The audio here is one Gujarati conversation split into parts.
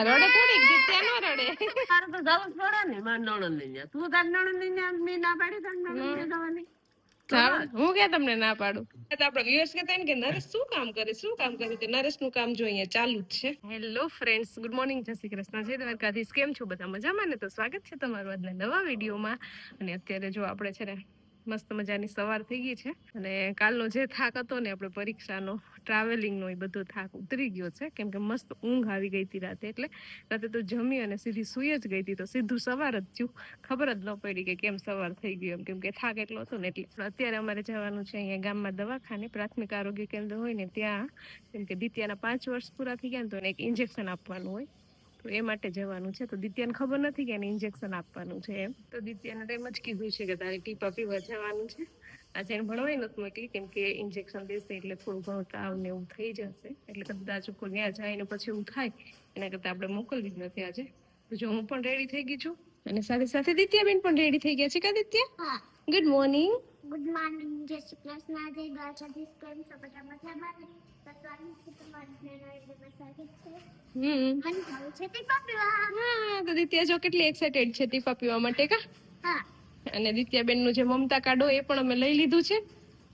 હા રડે થોડીક દિત્યા નો રડે. તારે તો જવું પડે ને મારા નણંદ ને તું તાર નણંદ ને મેં ના પાડી તાર નણંદ ને જવાની. હું કે તમને ના પાડું? આપડે વ્યુઅર્સ કહેતા કે નરેશ શું કામ કરે શું કામ કરે? નરેશનું કામ જો અહીંયા ચાલુ જ છે. હેલો ફ્રેન્ડ્સ ગુડ મોર્નિંગ જય શ્રી કૃષ્ણ. જય દ્વારકાધીશ કેમ છો બધા? મજામાં ને? તો સ્વાગત છે તમારું આજના નવા વિડીયોમાં. અને અત્યારે જો આપણે છે ને મસ્ત મજાની સવાર થઈ ગઈ છે. અને કાલનો જે થાક હતો ને આપણે પરીક્ષાનો ટ્રાવેલિંગનો એ બધો થાક ઉતરી ગયો છે. કેમ કે મસ્ત ઊંઘ આવી ગઈ હતી રાતે. એટલે રાતે તો જમી અને સીધી સુઈ જ ગઈ હતી. તો સીધું સવાર જ થયું. ખબર જ ન પડી કે કેમ સવાર થઈ ગયું એમ. કેમ કે થાક એટલો હતો ને એટલે. અત્યારે અમારે જવાનું છે અહીંયા ગામમાં દવાખાને, પ્રાથમિક આરોગ્ય કેન્દ્ર હોય ને ત્યાં. કેમ કે દિત્યાના પાંચ વર્ષ પૂરા થઈ ગયા ને તો એક ઇન્જેક્શન આપવાનું હોય. તો એ માટે જવાનું છે. તો દિત્યાને ખબર નથી કે એને ઇન્જેક્શન આપવાનું છે એમ. તો દિત્યાને તો એમ જ કીધું છે કે તારે ટીપા પીવા જવાનું છે. આજે એને ભણવાય નથી મોકલી કેમ કે ઇન્જેક્શન દેશે એટલે થોડું ઘણું તાવ ને એવું થઈ જશે. એટલે કદાચ કોઈ ત્યાં જાય ને પછી એવું થાય. એના કરતાં આપણે મોકલવી જ નથી આજે. જો હું પણ રેડી થઈ ગઈ છું. અને સાથે સાથે દિત્યાબેન પણ રેડી થઈ ગયા છે કા દિત્યા? ગુડ મોર્નિંગ ગુડ મોર્નિંગ જય શ્રી કૃષ્ણ જય દ્વારકાધીશ કેમ છો? બધા મજામાં? તો દિત્યા જો કેટલી એક્સાઇટેડ છે ટીપા પીવા માટે કા? અને દિત્યાબેનનું જે મમતા કાઢો એ પણ અમે લઈ લીધું છે.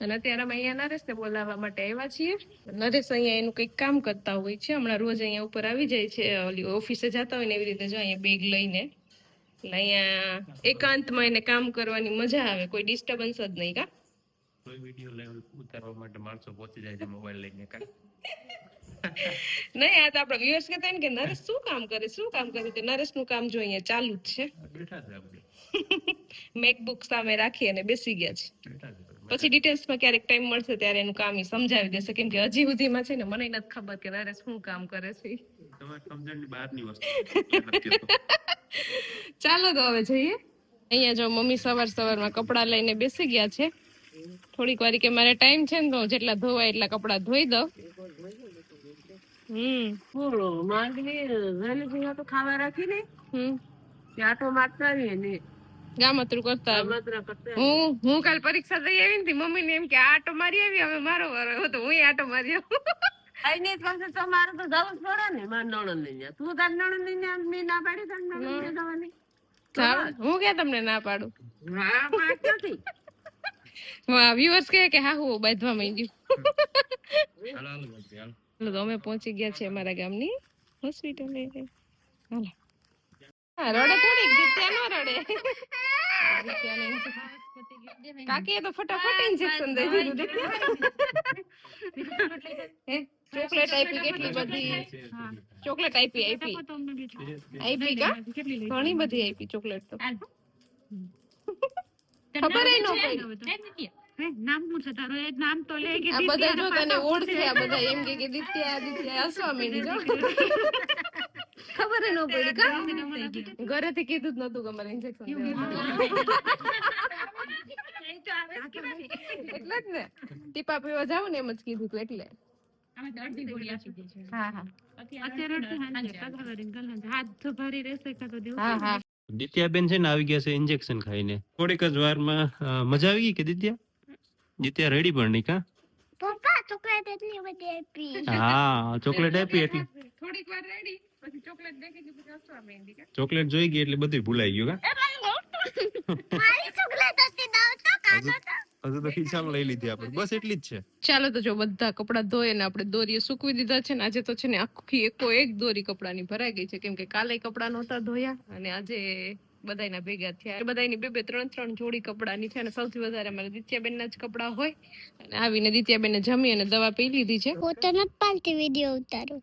અને અત્યારે અમે અહીંયા નરેશને બોલાવવા માટે આવ્યા છીએ. નરેશ અહીંયા એનું કંઈક કામ કરતા હોય છે. હમણાં રોજ અહીંયા ઉપર આવી જાય છે ઓલી ઓફિસે જતા હોય ને એવી રીતે જો અહીંયા બેગ લઈને. એટલે અહીંયા એકાંતમાં એને કામ કરવાની મજા આવે કોઈ ડિસ્ટર્બન્સ જ નહીં કા? કોઈ વિડિયો લેવલ ઉતારવા માટે માણસો પહોંચી જાય છે મોબાઈલ લઈને કા નહીં આ તો આપણા વ્યુઅર્સ કહેતા ને કે નરેશ શું કામ કરે શું કામ કરે? તો નરેશનું કામ જો અહીંયા ચાલુ જ છે. બેઠા છે આપણે. મેકબુક સામે રાખી અને બેસી ગયા છે. પછી ડિટેલ્સમાં ક્યારેક ટાઈમ મળશે ત્યારે એનું કામ સમજાવી દેશે. કેમ કે હજી સુધીમાં છે ને મને નથી ખબર કે નરેશ શું કામ કરે છે. ચાલો તો હવે જઈએ. અહીંયા જો મમ્મી સવાર સવારમાં કપડાં લઈને બેસી ગયા છે. થોડીક વારી કે મારે ટાઈમ છે ને તો જેટલા ધોવાય એટલા કપડાં ધોઈ દઉં. હમ. માંગલી જલેબી તો ખાવા રાખી ને હમ. આટો મારતા આવીએ ને ગામતરું કરતા આવે. ગમતરા કરતા હું હું કાલ પરીક્ષા દઈ આવી ને મમ્મી ને એમ કે આટો મારી આવી હવે મારો વારો આવ્યો તો હું આટો મારી આવું. આઈ ને તો તમારે તો જવું જ પડે ને મારા નણંદ ને ન્યા. તું તાર નણંદ ને ન્યા મેં ના પાડી તાર નણંદ ને જવાની. હું કે તમને ના પાડું? હા પાડતી. વ્યુઅર્સ કહે કે હા હું બાંધવા માંડ્યું. હાલો, હાલો, બાકી, હાલો. ચાલો તો અમે પહોંચી ગયા છીએ અમારા ગામની હોસ્પિટલે. હાલો. હા રડે થોડીક દિત્યા નો રડે. દિત્યાને injection- કાકીએ તો ફટાફટ ઇન્જેક્શન દઈ દીધું દિત્યા હે ચોકલેટ આપી કેટલી બધી? ચોકલેટ આપી આપી. આપી કા? ઘણી બધી આપી ચોકલેટ તો. ખબર ન પડી. નામ હું છે તારું. એ નામ તો લે કે આ બધા જો તને ઓળખે આ બધા. એમ કે કે દિત્યા આદિત્ય હસવા માંડી જો. ખબર ન પડી. કા ઘરેથી કીધું જ નતું કે મને ઇન્જેક્શન એટલે જ ને. ટીપા પીવા જાવ ને એમ જ કીધું તું એટલે. હા હા. અત્યારે હાથ તો ભારી રહેશે કાં તો દેવું હા હા. દિત્યાબેન છે ને આવી ગયા છે ઇન્જેક્શન ખાઈને. થોડીક જ વારમાં અ, મજા આવી ગઈ કે દિત્યા? દિત્યા રેડી પણ નહીં કા? પપ્પા ચોકલેટ એટલી બધી આપી. હા ચોકલેટ આપી એટલે થોડીક વાર રેડી પછી ચોકલેટ દેખી કે પછી હસવા માંડી કા. ચોકલેટ જોઈ ગઈ એટલે બધું ભૂલાઈ ગયું મારી ચોકલેટ હતી દાવ તો કા હજુ તો ખીચામાં લઈ લીધી આપણે. બસ એટલી જ છે. ચાલો તો જો બધા કપડાં ધોઈએ ને આપણે દોરીએ સૂકવી દીધા છે ને આજે તો છે ને આખી એકો એક દોરી કપડાની ભરાઈ ગઈ છે. કેમ કે કાલે કપડાં નહોતા ધોયા અને આજે બધાયના ભેગા થયા. બધાયની બે બે ત્રણ ત્રણ જોડી કપડાની છે અને સૌથી વધારે અમારે દિત્યાબેનના જ કપડાં હોય. અને આવીને દિત્યાબેને જમી અને દવા પી લીધી છે. ફોટો નથી પાડતી વિડિયો ઉતારો.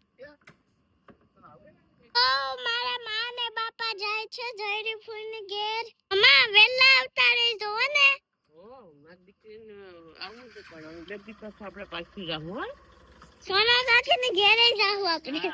ઓ મારા મા ને બાપા જાય છે જયરી ફૂલની ઘેર. અમા વેલા આવતા રહેજો ને. ઓ મારી દીકરીને આવું તો પણ બે દિવસ આપણે પાછું જાવું હો. સોના કાકી ની ઘેરે જાવું આપણે.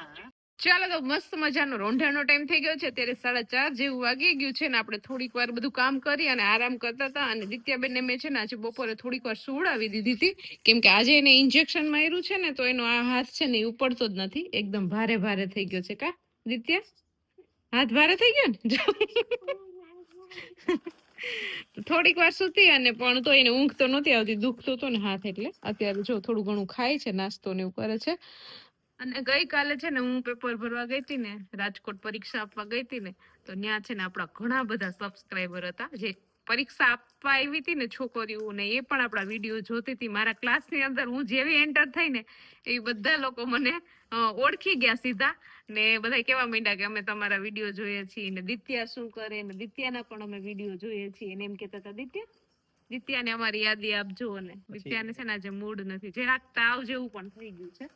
ચાલો તો મસ્ત મજાનો રોંઢાનો ટાઈમ થઈ ગયો છે. અત્યારે સાડા ચાર જેવું વાગી ગયું છે ને આપણે થોડીક વાર બધું કામ કરી અને આરામ કરતા હતા અને દિત્યાબેનને મેં છે ને આજે બપોરે થોડીક વાર સુવડાવી દીધી હતી. કેમ કે આજે એને ઇન્જેક્શન માર્યું છે ને તો એનો આ હાથ છે ને એ ઉપડતો જ નથી. એકદમ ભારે ભારે થઈ ગયો છે કા દિત્યા? હાથ ભારે થઈ ગયો ને? થોડીક વાર સુતી અને પણ તો એને ઊંઘ તો નહોતી આવતી દુખતો હતો ને હાથ એટલે. અત્યારે જો થોડું ઘણું ખાય છે, નાસ્તો ને એવું કરે છે. અને ગઈકાલે છે ને હું પેપર ભરવા ગઈ હતી ને, રાજકોટ પરીક્ષા આપવા ગઈ હતી ને, તો ત્યાં છે ને આપણા ઘણા બધા સબસ્ક્રાઈબર હતા, જે પરીક્ષા આપવા આવી હતી ને છોકરીઓ ને એ પણ આપણા વીડિયો જોતી હતી. મારા ક્લાસની અંદર હું જેવી એન્ટર થઈ ને એ બધા લોકો મને ઓળખી ગયા સીધા ને બધા કેવા માંડ્યા કે અમે તમારા વીડિયો જોઈએ છીએ ને દિત્યા શું કરે ને દિત્યાના પણ અમે વીડિયો જોઈએ છીએ ને એમ કહેતા હતા દિત્યા દિત્યાને અમારી યાદી આપજો ને. દિત્યાને છે ને આજે મૂડ નથી. જે રાખતા આવ જેવું પણ થઈ ગયું છે.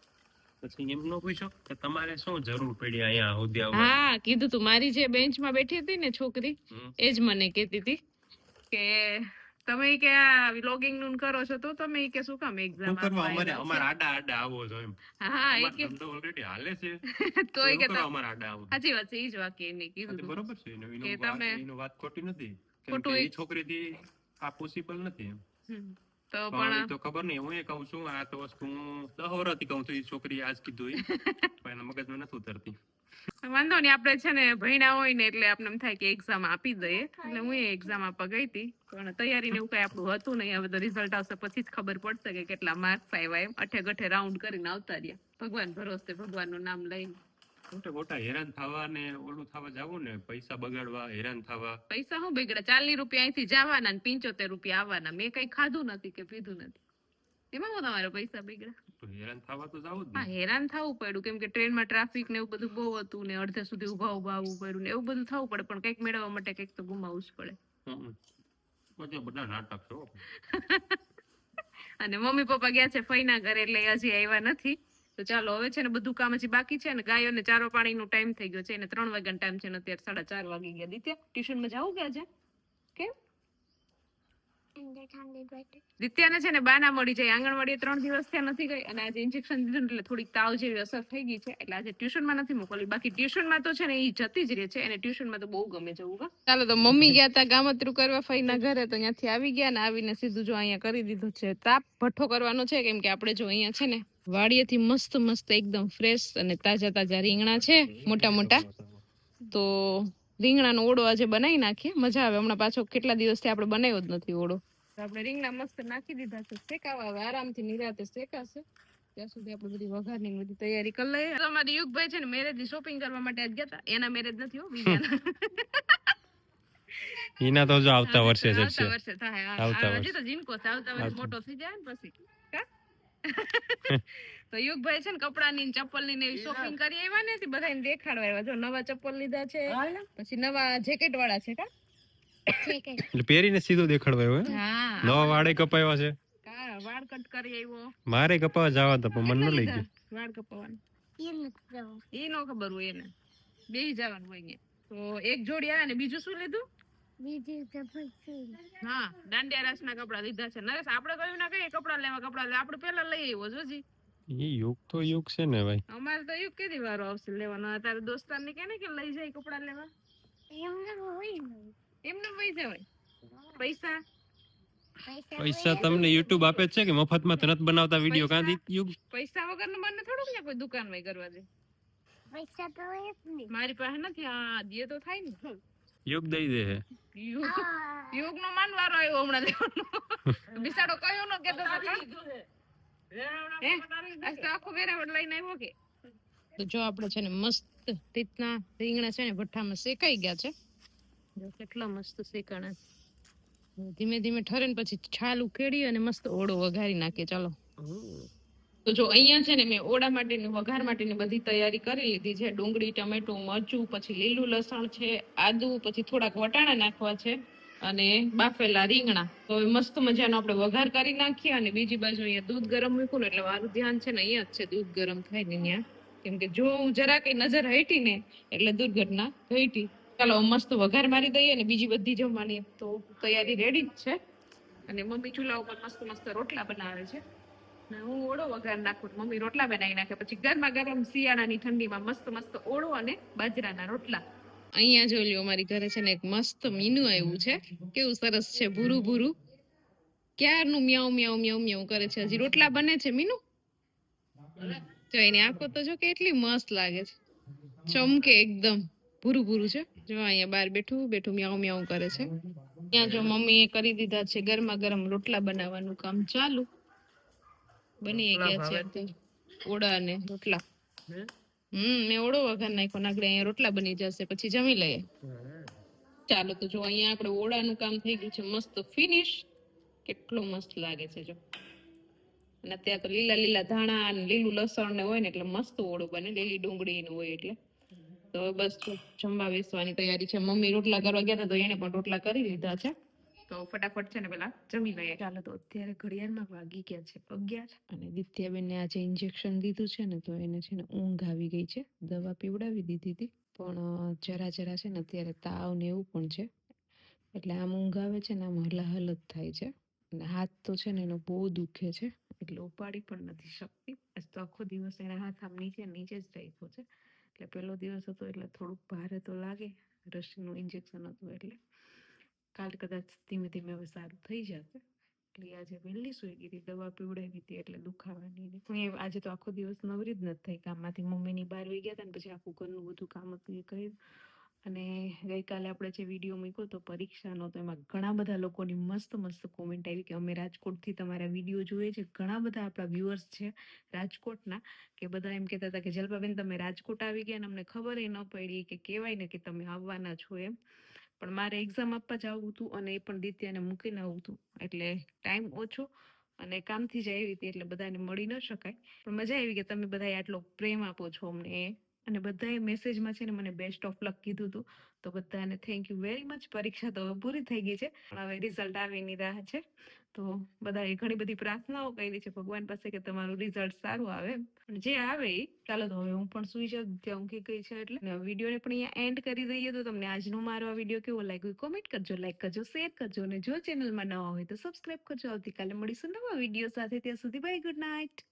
પછી એમ ન પૂછો કે તમારે શું જરૂર પડી અહીંયા સુધી હા કીધું તું મારી જે બેન્ચમાં બેઠી હતી ને છોકરી. એ જ મને કહેતી હતી. કે તમે કે આ વ્લોગિંગનું કરો છો તો તમે કે શું કામ એક્ઝામ કરવા? અમારે અમારે આડા આડા આવો છો એમ. હા એ કે ધંધો ઓલરેડી હાલે છે. તો એ કે અમારે આડા આવો સાચી વાત છે ઈ જ વાક્ય એને કીધું બરોબર છે. એનો કે વાત- તમે- એનો વાત ખોટી નથી. ખોટું એ- છોકરી થી આ પોસિબલ નથી એમ. તો પણ તો ખબર નહીં હું એ કહું છું આ તો વસ્તુ હું દહ વર્ષથી કહું છું એ છોકરી આજ કીધું એ પણ એના મગજમાં નથી ઉતરતી. વાંધો નહીં આપણે છે ને ભણ્યા હોય ને એટલે આપણે એમ થાય કે એક્ઝામ આપી દઈએ. એટલે હું એક્ઝામ આપવા ગઈ હતી. પણ તૈયારી ને એવું કઈ આપણું હતું નહીં. હવે તો રિઝલ્ટ આવશે પછી જ ખબર પડશે કે કેટલા માર્ક્સ આવ્યા એમ. અઠે ગઠે રાઉન્ડ કરીને આવતા રહ્યા. ભગવાન ભરોસે ભગવાનનું નામ લઈને. મોટે મોટા હેરાન થવા ને ઓલું થવા જવું ને પૈસા બગાડવા હેરાન થવા. પૈસા હું બેગડા? ચાલીસ રૂપિયા અહીંથી જવાના ને પંચોતેર રૂપિયા આવવાના. મેં કઈ ખાધું નથી કે પીધું નથી. એમાં હું તમારો પૈસા બેગડા? તો હેરાન થવા તો જવું જ હા હેરાન થવું પડ્યું. કેમ કે ટ્રેનમાં ટ્રાફિક ને એવું બધું બહુ હતું ને અડધે સુધી ઊભા ઊભા આવવું પડ્યું ને એવું બધું થવું પડે પણ કંઈક મેળવવા માટે કંઈક તો ગુમાવવું જ પડે. બધા નાટક છો અને મમ્મી પપ્પા ગયા છે ફઈના ઘરે એટલે હજી આવ્યા નથી. તો ચાલો હવે છે ને બધું કામ હજી બાકી છે ને ગાયોને ચારો પાણીનો ટાઈમ થઈ ગયો છે. એને ત્રણ વાગ્યાનો ટાઈમ છે ને અત્યારે સાડા ચાર વાગી ગયા. દિત્યા ટ્યુશનમાં જવું ગયા છે કેમ? દિત્યાને છે ને બાના મળી જાય. આંગણવાડીએ ત્રણ દિવસ થયા નથી ગઈ અને આજે ઇન્જેક્શન દીધું એટલે થોડીક તાવ જેવી અસર થઈ ગઈ છે. એટલે આજે ટ્યુશનમાં નથી મોકલી. બાકી ટ્યુશનમાં તો છે ને એ જતી જ રહે છે એને ટ્યુશનમાં તો બહુ ગમે જવું કા ચાલો તો મમ્મી ગયા હતા ગામતરું કરવા ફઈના ઘરે તો ત્યાંથી આવી ગયા ને આવીને સીધું જો અહીંયા કરી દીધું છે તાપ ભઠ્ઠો કરવાનો છે કેમ કે આપણે જો અહીંયા છે ને વાડીએથી મસ્ત મસ્ત એકદમ ફ્રેશ અને તાજા તાજા રીંગણા છે, મોટા મોટા. તો રીંગણાનો ઓળો આજે બનાવી નાખીએ. મજા આવે. હમણાં પાછો કેટલા દિવસથી આપણે બનાવ્યો જ નથી ઓળો. તો આપણે રીંગણા મસ્ત નાખી દીધા છે. શેકાવા હવે આરામથી નિરાતે શેકાશે. ત્યાં સુધી આપણે બધી વઘારની ને બધી તૈયારી કરી લઈએ. તો અમારી યુગભાઈ છે ને મેરેજની શોપિંગ કરવા માટે આજ ગયા હતા. એના મેરેજ નથી હો બીજાના. એના તો જો આવતા વર્ષે જ આવતા વર્ષે થાય. આવતા વર્ષે. તો જીનકો છે. આવતા વર્ષે મોટો થઈ જાય ને પછી. કા? તો યુગભાઈ છે ને કપડાની ચપ્પલની ને એવી શોપિંગ કરી આવ્યા ને બધાને દેખાડવા આવ્યા. જો નવા ચપ્પલ લીધા છે પછી નવા જેકેટ વાળા છે કા? એટલે પહેરીને સીધો દેખાડવા આવ્યો હા. નવા વાળે કપાવ્યા છે. વાળ કટ કરી આવ્યો. મારે કપાવા જવા હતા પણ મને ન લઈ ગયો વાળ કપાવવાનું. એ નો ખબર હોય એને. બે જવાનું હોય ને તો એક જોડી આવે ને બીજું શું લીધું? બીજી જબર છે હા દાંડિયા રાસ ના કપડા લીધા છે. નરેશ આપડે કહ્યું ના કઈ કપડા લેવા? કપડા લેવા આપણે પેલા લઈ આવ્યો જોજી. એ યુગ તો યુગ છે ને ભાઈ. અમારે તો યુગ કેદી વારો આવશે લેવાનો? તારે દોસ્તાર ને કે ને કે લઈ જાય કપડા લેવા? એમને હોય એમને પૈસા હોય? પૈસા? પૈસા તમને યુટ્યુબ આપે છે કે મફતમાં તનત બનાવતા વીડિયો કાંથી? યુગ પૈસા વગરનું મને થોડુંક ને કોઈ દુકાનમાં કરવા દે. પૈસા તો હોય જ નહીં મારી પાસે નથી આ દે તો થાય ને. યુગ દઈ દે હે. યુગ. યુગ નો માન વારો આવ્યો હમણાં લેવાનો. બિસાડો કયો નો કેતો? આજ તો આખો વેરાવળ લઈને આવ્યો કે. તો જો આપણે છે ને મસ્ત રીતના રીંગણા છે ને ભઠ્ઠામાં શેકાઈ ગયા છે. જો કેટલા મસ્ત શેકાણા. ધીમે ધીમે ઠરે ને પછી છાલ ઉકેડી અને મસ્ત ઓળો વઘારી નાખીએ ચાલો. તો જો અહીંયા છે ને મેં ઓળા માટેની વઘાર માટેની બધી તૈયારી કરી લીધી છે. ડુંગળી ટમેટું મરચું પછી લીલું લસણ છે આદુ પછી થોડાક વટાણા નાખવા છે. અને બાફેલા રીંગણા. તો હવે મસ્ત મજાનો આપણે વઘાર કરી નાખીએ અને બીજી બાજુ અહીંયા દૂધ ગરમ મૂક્યું ને, એટલે મારું ધ્યાન છે ને અહીંયા જ છે દૂધ ગરમ થાય ને ત્યાં. કેમ કે જો હું જરા કઈ નજર હટી ને, એટલે દુર્ઘટના ઘટી. ચાલો મસ્ત વઘાર મારી દઈએ અને બીજી બધી જમવાની તો તૈયારી રેડી જ છે. અને મમ્મી ચૂલા ઉપર મસ્ત મસ્ત રોટલા બનાવે છે. ને હું ઓળો વઘાર નાખું મમ્મી રોટલા બનાવી નાખે. પછી ગરમા ગરમ શિયાળાની ઠંડીમાં મસ્ત મસ્ત ઓળો અને બાજરાના રોટલા. અહીંયા જોઈ લ્યો અમારી ઘરે છે ને એક મસ્ત મીનું આવ્યું છે. કેવું સરસ છે, ભૂરું ભૂરું. ક્યારનું મ્યાઉ મ્યાઉ મ્યાઉ મ્યાઉ કરે છે હજી? રોટલા બને છે મીનું? જો એની આંખો તો જો કેટલી મસ્ત લાગે છે. ચમકે એકદમ. ભૂરું ભૂરું છે. જો અહીંયા બહાર બેઠું બેઠું મ્યાઉ મ્યાઉ કરે છે. ત્યાં જો મમ્મીએ કરી દીધા છે ગરમા ગરમ રોટલા બનાવવાનું કામ ચાલુ. બની ગયા છે. ઓળા અને રોટલા? હમ, મેં ઓળો વઘાર નાખ્યો ને આગળ અહીંયા રોટલા બની જશે, પછી જમી લઈએ. ચાલો તો જો અહીંયા આપણે ઓળાનું કામ થઈ ગયું છે, મસ્ત ફિનિશ કેટલો મસ્ત લાગે છે જો. અને અત્યારે તો લીલા લીલા ધાણા અને લીલું લસણ ને હોય ને એટલે મસ્ત ઓળો બને, લીલી ડુંગળી નું હોય એટલે. તો બસ જમવા બેસવાની તૈયારી છે. મમ્મી રોટલા કરવા ગયા હતા તો એને પણ રોટલા કરી લીધા છે. તો ફટાફટ છે ને પેલા જમી લઈએ. ચાલો તો અત્યારે ઘડિયાળમાં વાગી ગયા છે અગિયાર અને દિત્યાબેનને આજે ઇન્જેક્શન દીધું છે ને તો એને છે ને ઊંઘ આવી ગઈ છે. દવા પીવડાવી દીધી હતી, પણ જરા જરા છે ને અત્યારે તાવ ને એવું પણ છે. એટલે આમ ઊંઘ આવે છે ને આમ હલાહલ જ થાય છે. અને હાથ તો છે ને એનો બહુ દુખે છે, એટલે ઉપાડી પણ નથી શકતી. તો આખો દિવસ એના હાથ આમ નીચે નીચે જ રાખ્યો છે. એટલે પહેલો દિવસ હતો એટલે થોડુંક ભારે તો લાગે, રસીનું ઇન્જેક્શન હતું એટલે. કાલ કદાચ ધીમે ધીમે હવે સારું થઈ જશે. એટલે આજે વહેલી સુઈ ગઈ હતી, દવા પીવડાવી હતી એટલે દુખાવાની ને. આજે તો આખો દિવસ નવરી જ નથી થઈ કામમાંથી. મમ્મીની બહાર વહી ગયા હતા ને પછી આખું ઘરનું બધું કામ હતું એ કર્યું. અને ગઈકાલે આપણે જે વીડિયો મૂક્યો તો પરીક્ષાનો, તો એમાં ઘણા બધા લોકોની મસ્ત મસ્ત કોમેન્ટ આવી કે અમે રાજકોટથી તમારા વીડિયો જોઈએ છે. ઘણા બધા આપણા વ્યુઅર્સ છે રાજકોટના કે બધા એમ કહેતા હતા કે, જલપાબેન, તમે રાજકોટ આવી ગયા અને અમને ખબર ન પડી કે કહેવાય ને કે તમે આવવાના છો એમ. પણ મારે એક્ઝામ આપવા જવું હતું અને એ પણ દિત્યાને મૂકીને આવવું હતું. એટલે ટાઈમ ઓછો અને કામથી જ આવી હતી એટલે બધાને મળી ન શકાય. પણ મજા આવી કે તમે બધા આટલો પ્રેમ આપો છો અમને. અને બધાએ મેસેજમાં છે ને મને બેસ્ટ ઓફ લક કીધું હતું તો બધાને થેન્ક યુ વેરી મચ પરીક્ષા તો હવે પૂરી થઈ ગઈ છે. હવે રિઝલ્ટ આવીની રાહ છે. તો બધાએ ઘણી બધી પ્રાર્થનાઓ કરી છે ભગવાન પાસે કે તમારું રિઝલ્ટ સારું આવે. જે આવે ચાલો તો હવે હું પણ સુઈ જાઉં, ત્યાં ઊંઘી ગઈ છે એટલે. વિડીયોને પણ અહીંયા એન્ડ કરી દઈએ તો તમને આજનો મારો આ વીડિયો કેવો લાગ્યો કોમેન્ટ કરજો લાઈક કરજો શેર કરજો અને જો ચેનલમાં નવા હોય તો સબસ્ક્રાઈબ કરજો. આવતીકાલે મળીશું નવા વીડિયો સાથે. ત્યાં સુધી બાય ગુડ નાઇટ